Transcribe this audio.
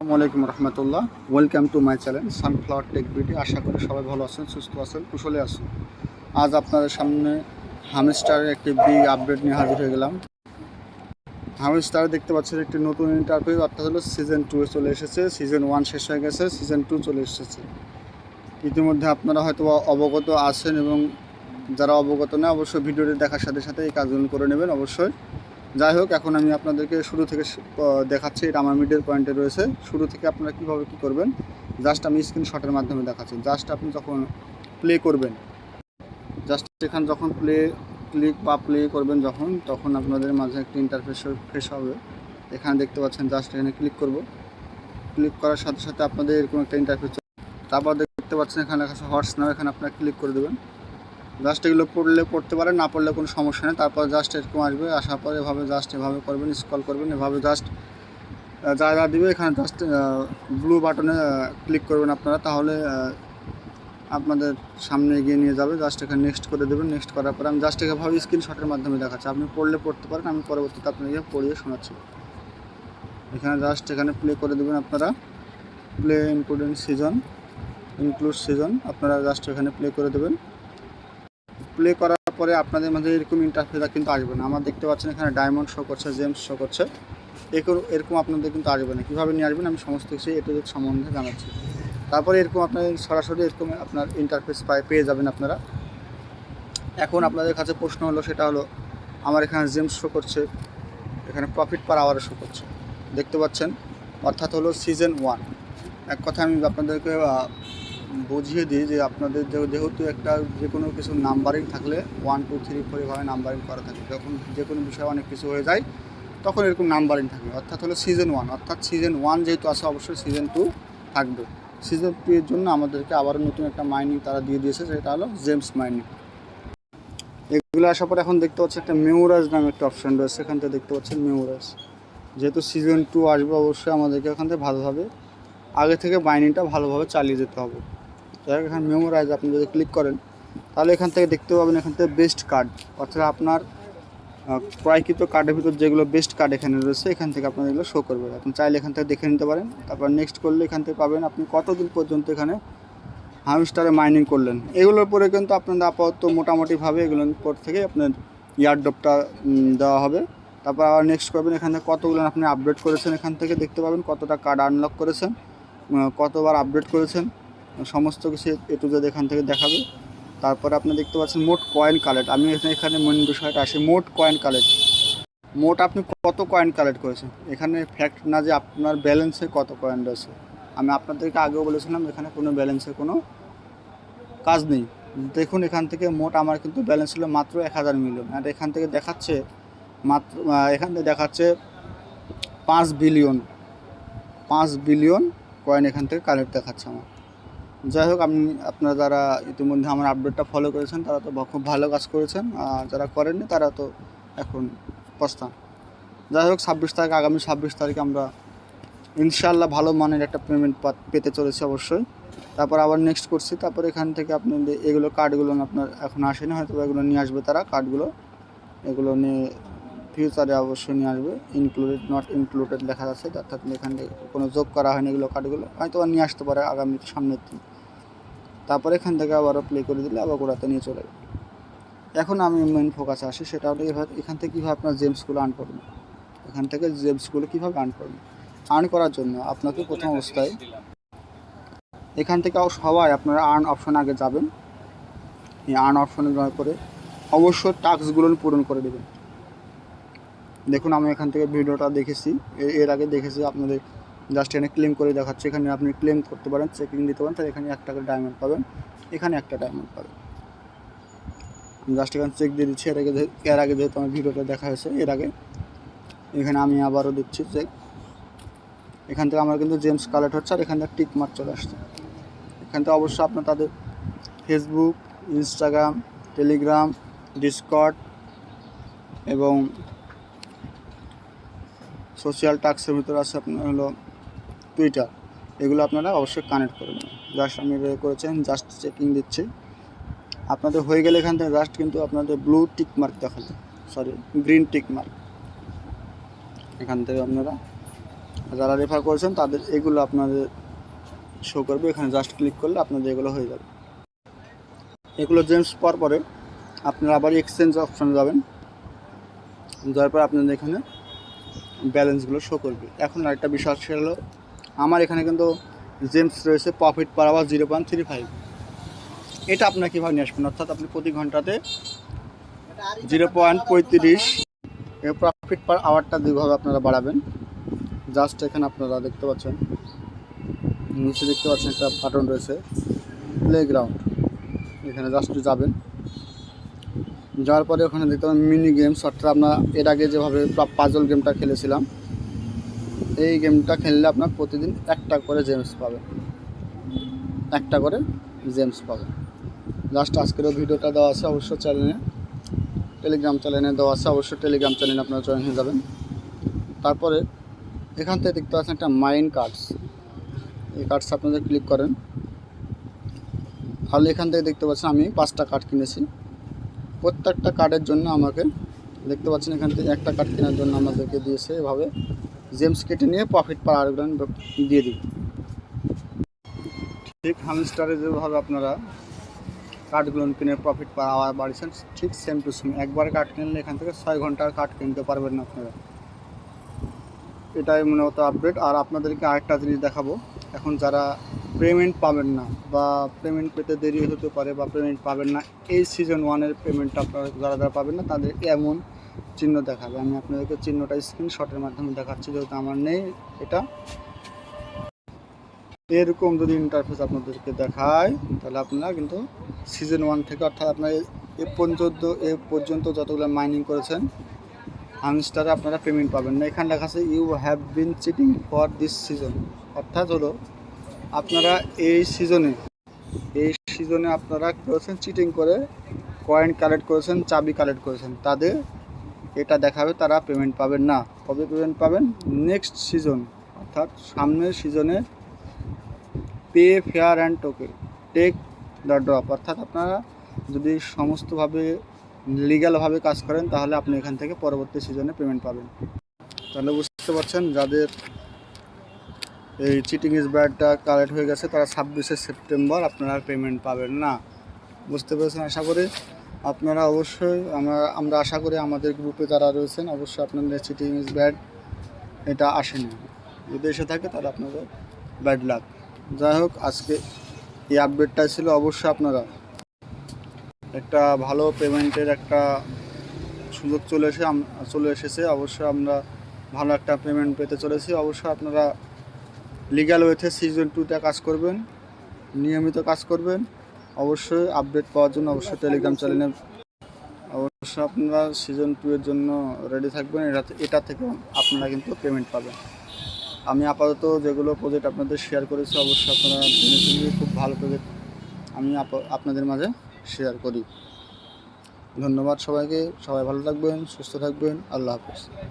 আসসালামু আলাইকুম রহমতুল্লাহ। Welcome to my channel Sunflower Tech Beauty আশা করি সবাই ভালো আছেন, সুস্থ আছেন, কুশলে আছেন। আজ আপনাদের সামনে হামস্টারের একটি বিগ আপডেট নিয়ে হাজির হয়ে গেলাম। হামস্টার দেখতে পাচ্ছেন একটি নতুন ইন্টারভিউ অর্থাৎ হলো সিজন টু চলে এসেছে। সিজন ওয়ান শেষ হয়ে গেছে সিজন টু চলে এসেছে। ইতিমধ্যে আপনারা হয়তো অবগত আছেন এবং যারা অবগত না অবশ্যই ভিডিওটি দেখার সাথে সাথে এই কাজগুলো করে নেবেন অবশ্যই। যাই হোক, এখন আমি আপনাদেরকে শুরু থেকে দেখাচ্ছি। এটা আমার মিডল পয়েন্টে রয়েছে। শুরু থেকে আপনারা কীভাবে কী করবেন? জাস্ট আমি স্ক্রিনশটের মাধ্যমে দেখাচ্ছি। জাস্ট আপনি যখন প্লে করবেন জাস্ট এখানে যখন প্লে ক্লিক বা প্লে করবেন যখন, তখন আপনাদের মাঝে একটি ইন্টারফেস ফ্রেশ হবে। এখানে দেখতে পাচ্ছেন জাস্ট এখানে ক্লিক করব। ক্লিক করার সাথে সাথে আপনাদের এরকম একটা ইন্টারফেস তারপর দেখতে পাচ্ছেন, এখানে লেখা আছে হর্স নাও, এখানে আপনারা ক্লিক করে দেবেন। জাস্ট এগুলো পড়লে পড়তে পারেন, না পড়লে কোনো সমস্যা নেই। তারপর জাস্ট এরকম আসবে, আসার পরে এভাবে জাস্ট এভাবে করবেন স্ক্রল করবেন, এভাবে জাস্ট যা যা দিবে এখানে জাস্ট ব্লু বাটনে ক্লিক করবেন আপনারা। তাহলে আপনাদের সামনে এগিয়ে নিয়ে যাবে। জাস্ট এখানে নেক্সট করে দেবেন। নেক্সট করার পরে আমি জাস্ট এভাবে স্ক্রিনশটের মাধ্যমে দেখাচ্ছি। আপনি পড়লে পড়তে পারেন, আমি পরবর্তীতে আপনাকে পড়িয়ে শোনাচ্ছি। এখানে জাস্ট এখানে প্লে করে দেবেন আপনারা। Play including season include season আপনারা জাস্ট এখানে প্লে করে দেবেন। প্লে করার পরে আপনাদের মাঝে এরকম ইন্টারফেসটা কিন্তু আসবে না। আমার দেখতে পাচ্ছেন এখানে ডায়মন্ড শো করছে জেমস শো করছে। এরকম আপনাদের কিন্তু আসবে না। কীভাবে নিয়ে আসবেন আমি সমস্ত কিছু এটু সম্বন্ধে জানাচ্ছি। তারপরে এরকম আপনার সরাসরি এরকম আপনার ইন্টারফেস পায়, পেয়ে যাবেন আপনারা। এখন আপনাদের কাছে প্রশ্ন হলো, সেটা হলো, আমার এখানে জেমস শো করছে, এখানে প্রফিট পার আওয়ারে শো করছে। দেখতে পাচ্ছেন, অর্থাৎ হলো সিজন ওয়ান এক কথা আমি আপনাদেরকে বুঝিয়ে দিই যে আপনাদের যেহেতু একটা যে কোনো কিছু নাম্বারিং থাকলে ওয়ান টু থ্রি ফোর এভাবে নাম্বারিং করা থাকে। যখন যে কোনো বিষয়ে অনেক কিছু হয়ে যায়, তখন এরকম নাম্বারিং থাকবে। অর্থাৎ হলো সিজন ওয়ান অর্থাৎ সিজন ওয়ান যেহেতু আছে, অবশ্যই সিজন টু থাকবে। সিজন টু এর জন্য আমাদেরকে আবারও নতুন একটা মাইনিং তারা দিয়ে দিয়েছে, সেটা হলো জেমস মাইনিং এগুলো আসার পর এখন দেখতে পাচ্ছি একটা মেমোরাইজ নামে একটা অপশন রয়েছে। এখান থেকে দেখতে পাচ্ছেন মেমোরাইজ যেহেতু সিজন টু আসবে, অবশ্যই আমাদেরকে এখান থেকে ভালোভাবে আগে থেকে মাইনিংটা ভালোভাবে চালিয়ে যেতে হবে। হোক এখানে মেমোরাইজ আপনি যদি ক্লিক করেন, তাহলে এখান থেকে দেখতে পাবেন এখান থেকে বেস্ট কার্ড অর্থাৎ আপনার ক্রয়কৃত কার্ডের ভিতর যেগুলো বেস্ট কার্ড এখানে রয়েছে, এখান থেকে আপনার এগুলো শো করবে আপনি চাইলে এখান থেকে দেখে নিতে পারেন। তারপর নেক্সট করলে এখান থেকে পাবেন আপনি কতদিন পর্যন্ত এখানে হামস্টারে মাইনিং করলেন। এগুলোর পরে কিন্তু আপনাদের আপাতত মোটামুটিভাবে এগুলোর পর থেকে আপনার ইয়ারডপটা দেওয়া হবে। তারপর আবার নেক্সট করবেন, এখান থেকে কতগুলো আপনি আপডেট করেছেন, এখান থেকে দেখতে পাবেন কতটা কার্ড আনলক করেছেন কতবার আপডেট করেছেন। সমস্ত কিছু এ টু জেড এখান থেকে দেখাবে। তারপরে আপনি দেখতে পাচ্ছেন মোট কয়েন কালেক্ট আমি এখানে এখানে মেন বিষয়টা আসি, মোট কয়েন কালেক্ট মোট আপনি কত কয়েন কালেক্ট করেছেন? এখানে ফ্যাক্ট না যে আপনার ব্যালেন্সে কত কয়েন রয়েছে। আমি আপনাদেরকে আগেও বলেছিলাম, এখানে কোনো ব্যালেন্সের কোনো কাজ নেই। দেখুন, এখান থেকে মোট আমার কিন্তু ব্যালেন্স ছিল মাত্র এক হাজার মিলিয়ন আর এখান থেকে দেখাচ্ছে মাত্র এখান থেকে দেখাচ্ছে পাঁচ বিলিয়ন পাঁচ বিলিয়ন কয়েন এখান থেকে কালেক্ট দেখাচ্ছে আমার। যাই হোক, আপনি, আপনারা যারা ইতিমধ্যে আমার আপডেটটা ফলো করেছেন, তারা তো খুব ভালো কাজ করেছেন। আর যারা করেননি, তারা তো এখন পস্তান যাই হোক, ছাব্বিশ তারিখ, আগামী ছাব্বিশ তারিখে আমরা ইনশাল্লাহ ভালো মানের একটা পেমেন্ট পেতে চলেছি অবশ্যই। তারপর আবার নেক্সট করছি। তারপর এখান থেকে আপনি এগুলো কার্ডগুলো আপনার এখন আসেনি হয়তো এগুলো নিয়ে আসবে তারা কার্ডগুলো এগুলো নিয়ে ফিউচারে অবশ্যই নিয়ে আসবে। ইনক্লুডেড নট ইনক্লুডেড লেখা আছে। অর্থাৎ এখান থেকে কোনো যোগ করা হয়নি এগুলো কার্ডগুলো হয়তো নিয়ে আসতে পারে আগামী, সামনের দিন। তারপর এখান থেকে আবারও প্লে করে দিলে আবার গোড়াতে নিয়ে চলে যাবে। এখন আমি মেন ফোকাসে আসি, সেটা হলো এভাবে এখান থেকে কীভাবে আপনার জেমসগুলো আর্ন করবেন। এখান থেকে জেমসগুলো কীভাবে আর্ন করবেন? আর্ন করার জন্য আপনাকে প্রথম অবস্থায় এখান থেকে সবাই আপনারা আর্ন অপশন আগে যাবেন। এই আর্ন অপশনে যাওয়ার পরে অবশ্যই টাস্কগুলো পূরণ করে দেবেন। দেখুন আমি এখান থেকে ভিডিওটা দেখেছি এর আগে দেখেছি আপনাদের জাস্ট এখানে ক্লেম করে দেখাচ্ছে। এখানে আপনি ক্লেম করতে পারেন চেকিং দিতে পারেন, তাহলে এখানে এক টাকা ডায়মন্ড পাবেন। এখানে একটা ডায়মন্ড পাবেন। জাস্ট এখানে চেক দিয়ে দিচ্ছি, এর আগে এর আগে যেহেতু আমার ভিডিওটা দেখা হয়েছে, এর আগে। এখানে আমি আবারও দিচ্ছি চেক এখান থেকে আমার কিন্তু জেমস কালেক্ট হচ্ছে, আর এখান থেকে টিক মার্ক চলে আসছে। এখান থেকে অবশ্যই আপনার তাদের ফেসবুক ইনস্টাগ্রাম টেলিগ্রাম ডিসকর্ড এবং সোশ্যাল টাস্কের ভিতরে আছে আপনার হলো টুইটার এগুলো আপনারা অবশ্যই কানেক্ট করে নেবেন। জাস্ট আমি করেছেন জাস্ট চেকিং দিচ্ছি। আপনাদের হয়ে গেলে এখান থেকে জাস্ট কিন্তু আপনাদের ব্লু টিক মার্ক দেখাবে সরি গ্রিন টিক মার্ক এখান থেকে আপনারা যারা রেফার করেছেন, তাদের এগুলো আপনাদের শো করবে। এখানে জাস্ট ক্লিক করলে আপনাদের এগুলো হয়ে যাবে। এগুলো জেমস পাওয়ার পরে আপনারা আবার এক্সচেঞ্জ অপশানে যাবেন। যাওয়ার পর আপনাদের এখানে ব্যালেন্সগুলো শো করবে। এখন আরেকটা বিষয় সেটা হলো আমার এখানে কিন্তু জেমস রয়েছে profit per hour zero point three five এটা আপনার কীভাবে নিয়ে আসবেন? অর্থাৎ আপনি প্রতি ঘন্টাতে জিরো পয়েন্ট পঁয়ত্রিশ প্রফিট পার আওয়ারটা দুইভাবে আপনারা বাড়াবেন। জাস্ট এখানে আপনারা দেখতে পাচ্ছেন, নিচে দেখতে পাচ্ছেন একটা বাটন রয়েছে প্লেগ্রাউন্ড এখানে জাস্ট যাবেন। যাওয়ার পরে ওখানে দেখতে পাবেন মিনি গেমস অর্থাৎ আপনার এর আগে যেভাবে পাজল গেমটা খেলেছিলাম এই গেমটা খেললে আপনার প্রতিদিন একটা করে জেমস পাবে। একটা করে জেমস পাবে। লাস্ট আজকেরও ভিডিওটা দেওয়া আছে অবশ্য চ্যানেলে টেলিগ্রাম চ্যানেলে দেওয়া আছে অবশ্য টেলিগ্রাম চ্যানেলে আপনারা জয়েন হয়ে যাবেন। তারপরে এখান থেকে দেখতে পাচ্ছেন একটা মাইন্ড কার্ডস এই কার্ডস আপনাদের ক্লিক করেন। তাহলে এখান থেকে দেখতে পাচ্ছেন আমি পাঁচটা কার্ড কিনেছি। প্রত্যেকটা কার্ডের জন্য আমাকে দেখতে পাচ্ছেন এখান থেকে একটা কার্ড কেনার জন্য আমাদেরকে দিয়েছে এভাবে। জেমস কেটে নিয়ে প্রফিট পার আরেকটা দিয়ে দিই ঠিক হামস্টারে যেভাবে আপনারা কাঠগুলো কিনে প্রফিট পার আওয়ার বাড়িয়েছেন, ঠিক সেম টু সেম একবার কাঠ কিনলে এখান থেকে ছয় ঘণ্টার কাঠ কিনতে পারবেন না আপনারা। এটাই মনে হতো আপডেট আর আপনাদেরকে আরেকটা জিনিস দেখাবো। এখন যারা পেমেন্ট পাবেন না বা পেমেন্ট পেতে দেরি হতে পারে বা পেমেন্ট পাবেন না, এই সিজন ওয়ানের পেমেন্টটা আপনারা যারা যারা পাবেন না, তাদের এমন চিহ্ন দেখাবে। আমি আপনাদেরকে চিহ্নটা স্ক্রিনশটের মাধ্যমে দেখাচ্ছি, যেহেতু আমার নেই এটা। এরকম যদি ইন্টারফেস আপনাদেরকে দেখায়, তাহলে আপনারা কিন্তু সিজন ওয়ান থেকে, অর্থাৎ আপনার এ পর্যন্ত এ পর্যন্ত যতগুলো মাইনিং করেছেন, হামস্টারে আপনারা পেমেন্ট পাবেন না। এখানে লেখা আছে you have been cheating for this season অর্থাৎ হলো, আপনারা এই সিজনে এই সিজনে আপনারা করেছেন চিটিং করে কয়েন কালেক্ট করেছেন, চাবি কালেক্ট করেছেন। তাদের এটা দেখাবে তারা পেমেন্ট পাবেন না। কবে পেমেন্ট পাবেন? নেক্সট সিজন অর্থাৎ সামনের সিজনে pay fair and to take the drop অর্থাৎ আপনারা যদি সমস্তভাবে লিগ্যালভাবে কাজ করেন, তাহলে আপনি এখান থেকে পরবর্তী সিজনে পেমেন্ট পাবেন। তাহলে বুঝতে পারছেন, যাদের এই চিটিং ইজ ব্যাডটা কালেক্ট হয়ে গেছে, তারা ছাব্বিশে সেপ্টেম্বর আপনারা পেমেন্ট পাবেন না। বুঝতে পেরেছেন? আশা করি আপনারা অবশ্যই আমরা আমরা আশা করি আমাদের গ্রুপে যারা রয়েছেন, অবশ্যই আপনাদের চিটিং ইজ ব্যাড এটা আসেনি। যদি এসে থাকে, তাহলে আপনাদের ব্যাড লাক যাই হোক, আজকে এই আপডেটটা ছিল অবশ্যই আপনারা একটা ভালো পেমেন্টের একটা সুযোগ চলে এসে চলে এসেছে। অবশ্যই আমরা ভালো একটা পেমেন্ট পেতে চলেছি। অবশ্যই আপনারা লিগ্যাল ওয়েতে সিজন টুতে কাজ করবেন, নিয়মিত কাজ করবেন। অবশ্যই আপডেট পাওয়ার জন্য অবশ্যই টেলিগ্রাম চ্যানেলে অবশ্যই আপনারা সিজন টু এর জন্য রেডি থাকবেন। এটা এটা থেকে আপনারা কিন্তু পেমেন্ট পাবেন। আমি আপাতত যেগুলো প্রজেক্ট আপনাদের শেয়ার করেছি, অবশ্যই আপনারা জেনে খুব ভালো প্রজেক্ট আমি আপ- আপনাদের মাঝে শেয়ার করি। ধন্যবাদ সবাইকে। সবাই ভালো থাকবেন, সুস্থ থাকবেন। আল্লাহ হাফেজ।